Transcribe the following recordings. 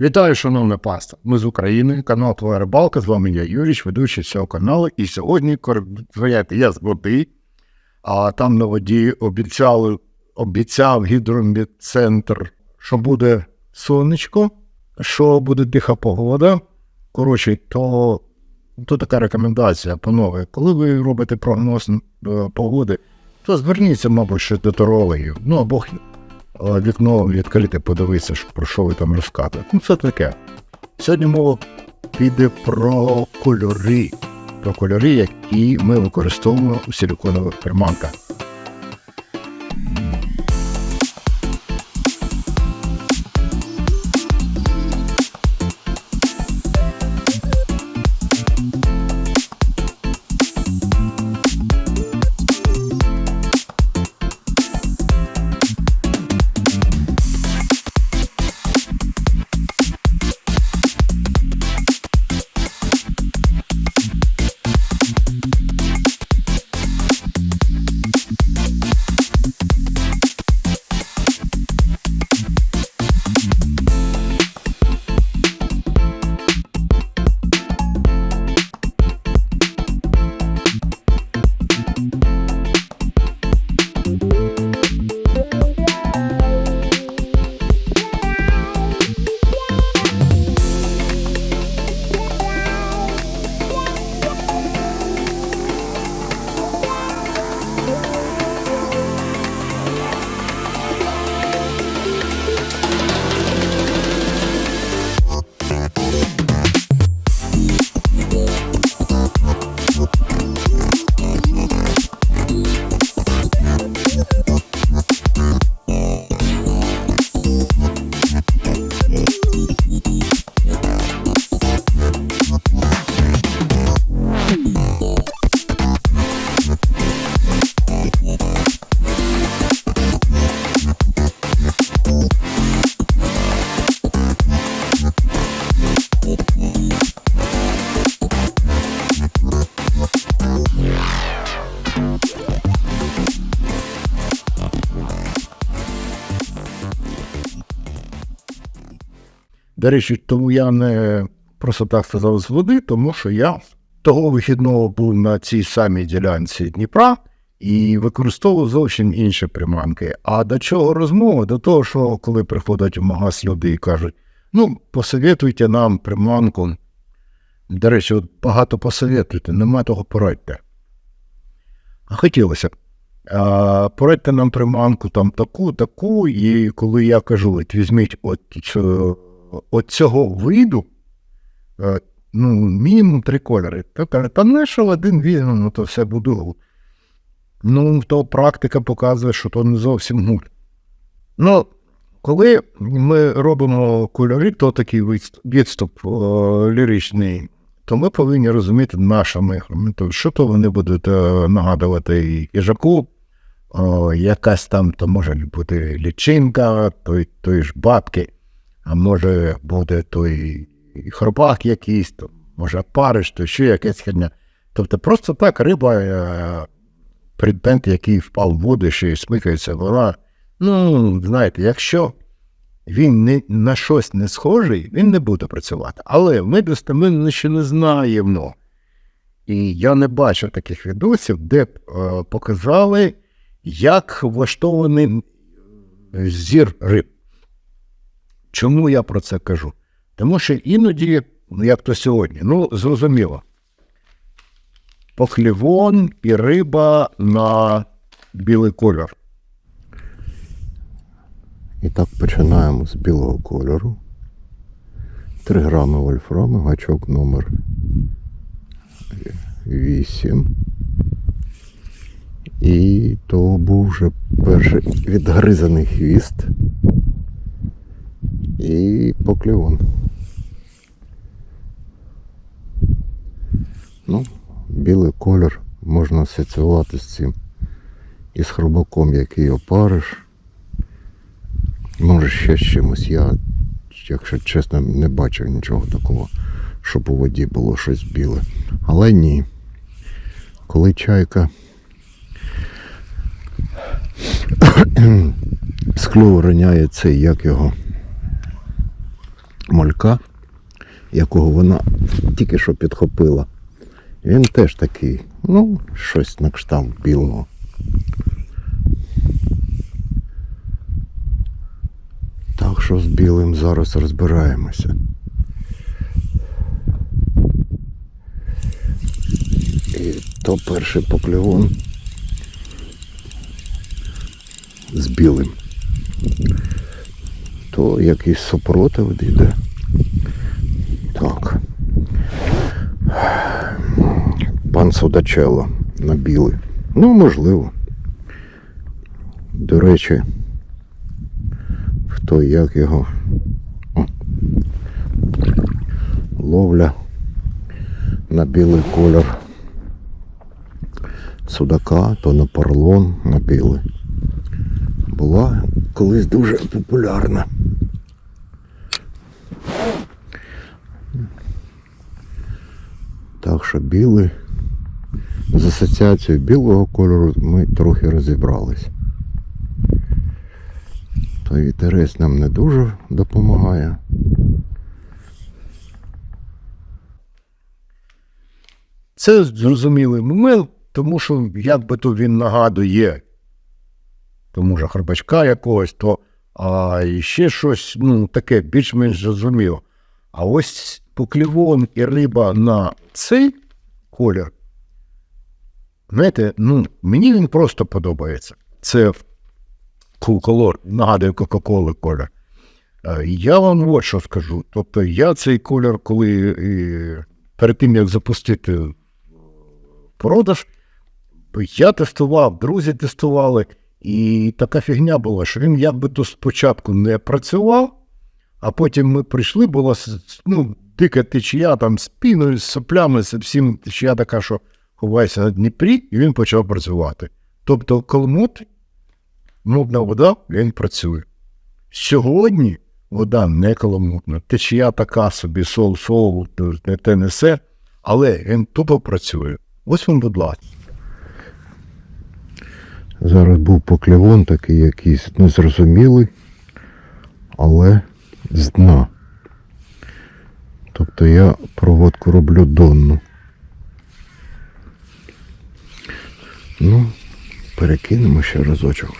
Вітаю, шановне панство. Ми з України, канал Твоя Рибалка. З вами я Юріч, ведучий цього каналу. І сьогодні я з води, а там на воді обіцяли, обіцяв гідромедцентр, що буде сонечко, що буде тиха погода. Коротше, то, то така рекомендація, панове. Коли ви робите прогноз е, погоди, то зверніться, мабуть, ще до тарологів. Ну або вікно відкрите, подивитися, про що ви там розказуєте. Ну, це таке. Сьогодні мова піде про кольори. Про кольори, які ми використовуємо у силіконових приманках. До речі, тому я не просто так сказав з води, тому що я того вихідного був на цій самій ділянці Дніпра і використовував зовсім інші приманки. А до чого розмова? До того, що коли приходять в магаз люди і кажуть, ну, посоветуйте нам приманку. До речі, от багато посоветуйте, нема того порадьте. А хотілося б. А, порадьте нам приманку там таку, таку, і коли я кажу, візьміть от, цю- от цього виду, е, ну, мінімум три кольори. То каже, та не що один він, ну то все буду. Ну, то практика показує, що то не зовсім гуль. Ну, коли ми робимо кольори, то такий відст- відступ о, ліричний, то ми повинні розуміти нашими. Тобто, що то вони будуть е, нагадувати їжаку, о, якась там, то може бути лічинка, той, той ж бабки, а може буде той хробак якийсь, то може париж, то ще якась херня. Тобто просто так риба, е, предмет, який впав в воду, ще й смикається, вона, ну, знаєте, якщо він не, на щось не схожий, він не буде працювати. Але ми достеменно ще не знаємо. І я не бачив таких відосів, де б е, показали, як влаштований е, зір риб. Чому я про це кажу? Тому що іноді, ну як то сьогодні, ну зрозуміло, поклівон і риба на білий кольор. І так починаємо з білого кольору. 3 грами вольфраму, гачок номер 8. І то був вже перший відгризаний хвіст. І покльовон. Ну, білий колір можна асоціювати з цим. І з хробаком, який опариш. Може ще з чимось. Я, якщо чесно, не бачив нічого такого, щоб у воді було щось біле. Але ні. Коли чайка клюву роняє цей, як його малька, якого вона тільки що підхопила. Він теж такий, ну, щось на кшталт білого. Так що з білим зараз розбираємося. І то перший покльовон з білим. То якийсь супротив йде. Так. Пан Судачело на білий. Ну, можливо. До речі, хто як його. О. Ловля на білий колір судака, то на парлон на білий. Була колись дуже популярна. Так що білий. З асоціацією білого кольору ми трохи розібрались. То вітерець нам не дуже допомагає. Це зрозумілий момент, тому що як би то він нагадує тому ж Харбачка якогось, то а ще щось ну, таке більш-менш зрозуміло. А ось поклівон і риба на цей колір, знаєте, ну, мені він просто подобається. Це color, нагадує Кока-Коли колір. Е, Я вам от що скажу. Тобто я цей колір, коли е, перед тим як запустити продаж, я тестував, друзі тестували, і така фігня була, що він якби то спочатку не працював, а потім ми прийшли, була ну, дика течія там з піною, з соплями, з всім течія така, що ховайся на Дніпрі, і він почав працювати. Тобто, колмут, мутна вода, він працює. Сьогодні вода не каламутна, течія така собі, сол-сол, не те несе, але він тупо працює. Ось він, будь ласка. Зараз був поклівон такий якийсь незрозумілий, але з дна. Тобто я проводку роблю донну. Ну, перекинемо ще разочок.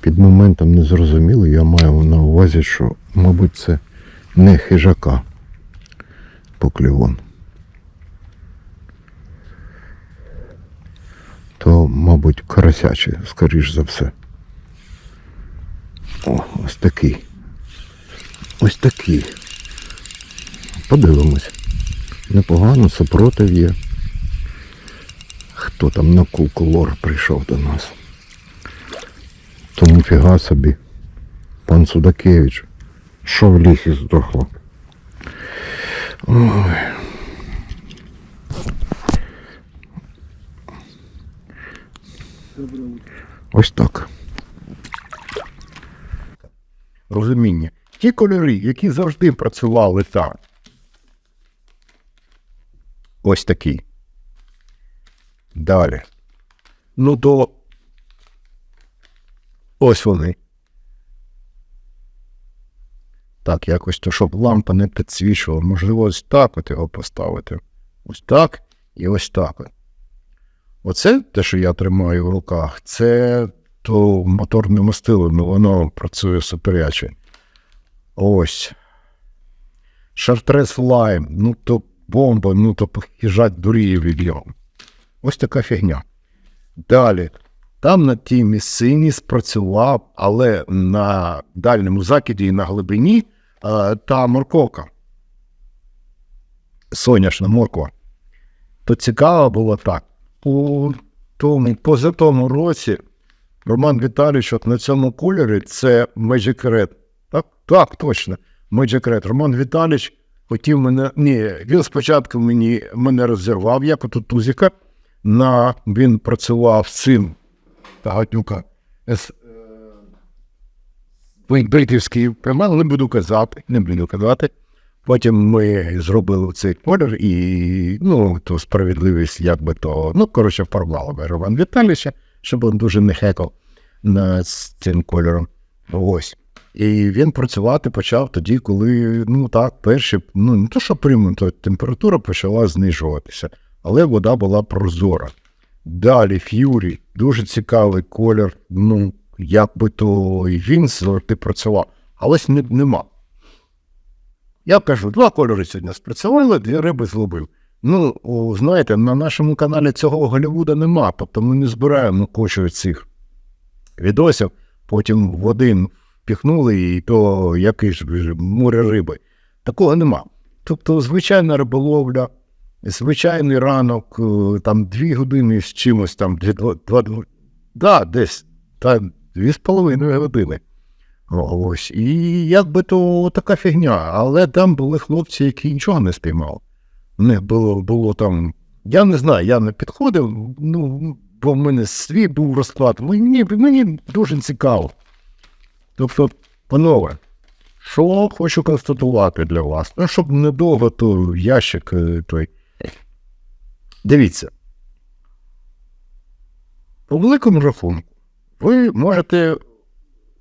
Під моментом незрозуміло, я маю на увазі, що, мабуть, це не хижака поклівон. Мабуть, карасячий, скоріш за все. О, ось такий. Ось такий. Подивимось. Непогано, супротив є. Хто там на кулкулор прийшов до нас? Тому фіга собі. Пан Судакевич. Що в лісі здохло? Ой. Ось так. Розуміння. Ті кольори, які завжди працювали так. Ось такі. Далі. Ну то ось вони. Так, якось то, щоб лампа не підсвічувала. Можливо, ось так от його поставити. Ось так і ось так. Оце те, що я тримаю в руках, це то моторне мастило, ну воно працює суперяче. Ось. Шартрес лайм, ну то бомба, ну то їжать дуріє від нього. Ось така фігня. Далі. Там на тій місцині спрацював, але на дальньому закиді і на глибині е, та морковка. Соняшна морква. То цікаво було так. У тому, позатому році Роман Віталійович от на цьому кольорі це Red. Так, так, точно. Red. Роман Віталійович хотів мене. Ні, він спочатку мені, мене розірвав, як от Тузіка. На, він працював цим Тагатюка. Е, бритівський поймал, не буду казати, не буду казати. Потім ми зробили цей колір, і ну, то справедливість, як би то, ну, коротше, порвало би Роман Віталійовича, щоб він дуже не хекав над цим кольором. Ось. І він працювати почав тоді, коли, ну так, перші, ну не то, що прямо, то температура почала знижуватися, але вода була прозора. Далі Ф'юрі, дуже цікавий колір, ну, як би то і він завжди працював, а ось не, нема. Я кажу, два кольори сьогодні спрацювали, дві риби зловив. Ну, о, знаєте, на нашому каналі цього Голлівуда нема, тобто ми не збираємо кучу цих відосів, потім в один впіхнули, і то який ж море риби. Такого нема. Тобто, звичайна риболовля, звичайний ранок, е, там дві години з чимось, там два, два, да, десь та дві з половиною години. Ось. І якби то така фігня. Але там були хлопці, які нічого не спіймали. У було, було там. Я не знаю, я не підходив, ну, бо в мене свій був розклад. Мені, мені дуже цікаво. Тобто, панове, що хочу констатувати для вас? Ну, щоб недовго то ящик е, той. Дивіться. По великому рахунку, ви можете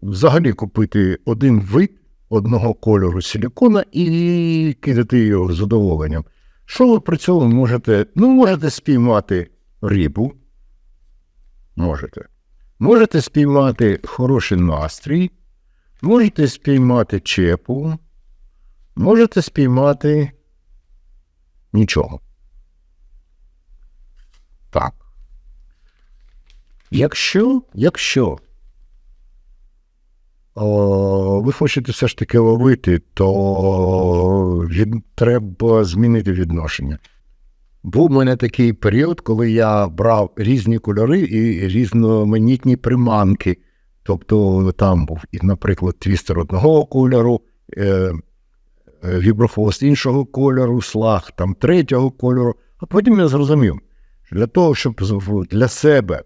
взагалі купити один вид одного кольору силікона і кидати його з задоволенням. Що ви при цьому можете? Ну, можете спіймати рибу. Можете. Можете спіймати хороший настрій, можете спіймати чепу, можете спіймати нічого. Так. Якщо, якщо о, ви хочете все ж таки ловити, то від, треба змінити відношення. Був у мене такий період, коли я брав різні кольори і різноманітні приманки. Тобто там був, наприклад, твістер одного кольору, е, е, віброфост іншого кольору, слаг там третього кольору. А потім я зрозумів, що для того, щоб для себе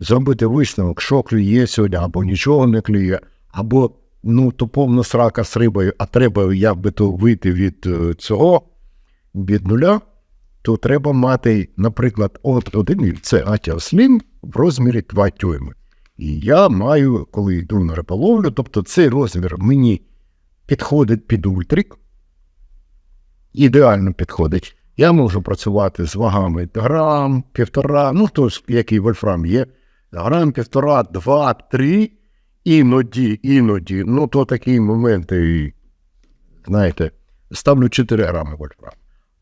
зробити висновок, що клює сьогодні, або нічого не клює, або ну, то повна срака з рибою, а треба як би то вийти від е, цього, від нуля, то треба мати, наприклад, от один це атіослін в розмірі 2 тюйми. І я маю, коли йду на риболовлю, тобто цей розмір мені підходить під ультрик, ідеально підходить. Я можу працювати з вагами грам, півтора, ну хто ж, який вольфрам є, грам, півтора, два, три, іноді, іноді, ну то такі моменти, знаєте, ставлю 4 грами вольфрам.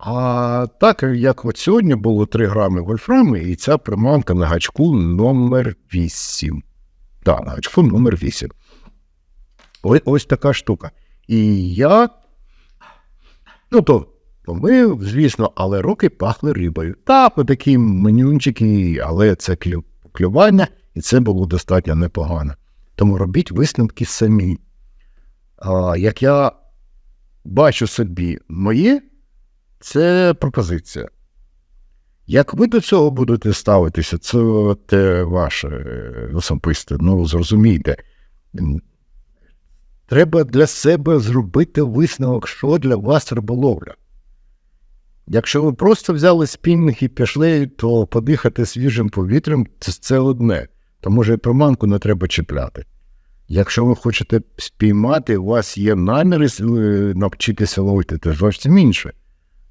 А так, як от сьогодні було 3 грами вольфраму, і ця приманка на гачку номер 8. Так, на гачку номер 8. Ось, ось така штука. І я. Ну, то помив, звісно, але руки пахли рибою. Так, отакі менюнчики, але це клю- клювання, і це було достатньо непогано. Тому робіть висновки самі. А, як я бачу собі моє, це пропозиція. Як ви до цього будете ставитися, це те ваше е, особисте, ну зрозумійте. Треба для себе зробити висновок, що для вас риболовля. Якщо ви просто взяли спіннинг і пішли, то подихати свіжим повітрям це, це одне, то може і приманку не треба чіпляти. Якщо ви хочете спіймати, у вас є наміри е, навчитися ловити, це зовсім інше.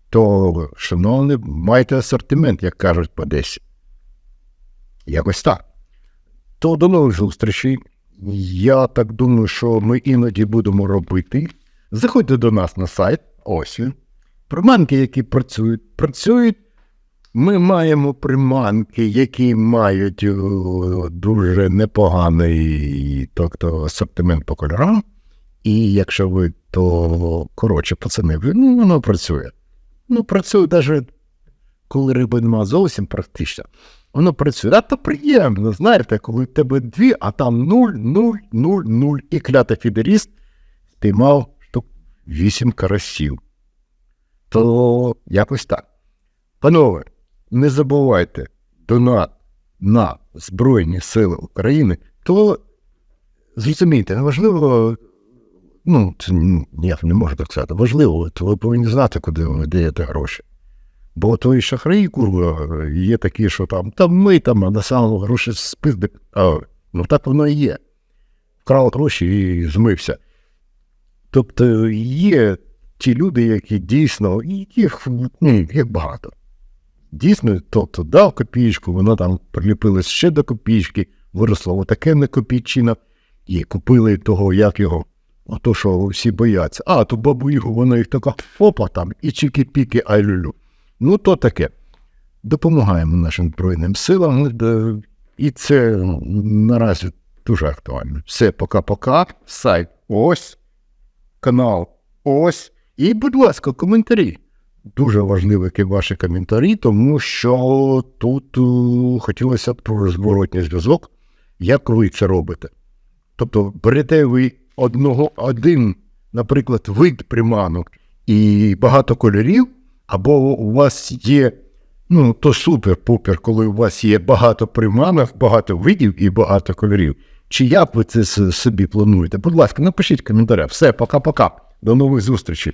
То, шановні, майте асортимент, як кажуть по десь. Якось так. То до нових зустрічей. Я так думаю, що ми іноді будемо робити. Заходьте до нас на сайт, ось він. Приманки, які працюють, працюють. Ми маємо приманки, які мають е, дуже непоганий тобто, асортимент по кольорам. І якщо ви, то коротше, пацани, ну, воно працює. Ну, працює навіть коли риби нема зовсім практично. Воно працює. А то приємно, знаєте, коли в тебе дві, а там нуль, нуль, нуль, нуль. І клятий фідеріст спіймав штук вісім карасів. То якось так. Панове, не забувайте, донат на Збройні Сили України, то зрозумійте, неважливо, Ну, це я не можу так сказати. Важливо, то ви повинні знати, куди ви даєте гроші. Бо той шахраї, курва, є такі, що там, там ми там, на самому гроші спиздик. Ну так воно і є. Вкрав гроші і змився. Тобто є ті люди, які дійсно, їх, ну, їх багато. Дійсно, тобто дав копійку, воно там приліпилось ще до копійки, виросло отаке на копійчина, і купили того, як його, ото що всі бояться. А, то бабу Ігу, вона їх така опа там, і чіки-піки, ай люлю. Ну, то таке. Допомагаємо нашим Збройним силам, е, і це ну, наразі дуже актуально. Все, пока-пока. Сайт ось, канал ось. І, будь ласка, коментарі. Дуже важливі ваші коментарі, тому що тут е, хотілося б про зворотній зв'язок, як ви це робите. Тобто берете ви одного, один, наприклад, вид приманок і багато кольорів, або у вас є, ну, то супер-пупер, коли у вас є багато приманок, багато видів і багато кольорів. Чи як ви це собі плануєте? Будь ласка, напишіть в. Все, пока-пока. До нових зустрічей.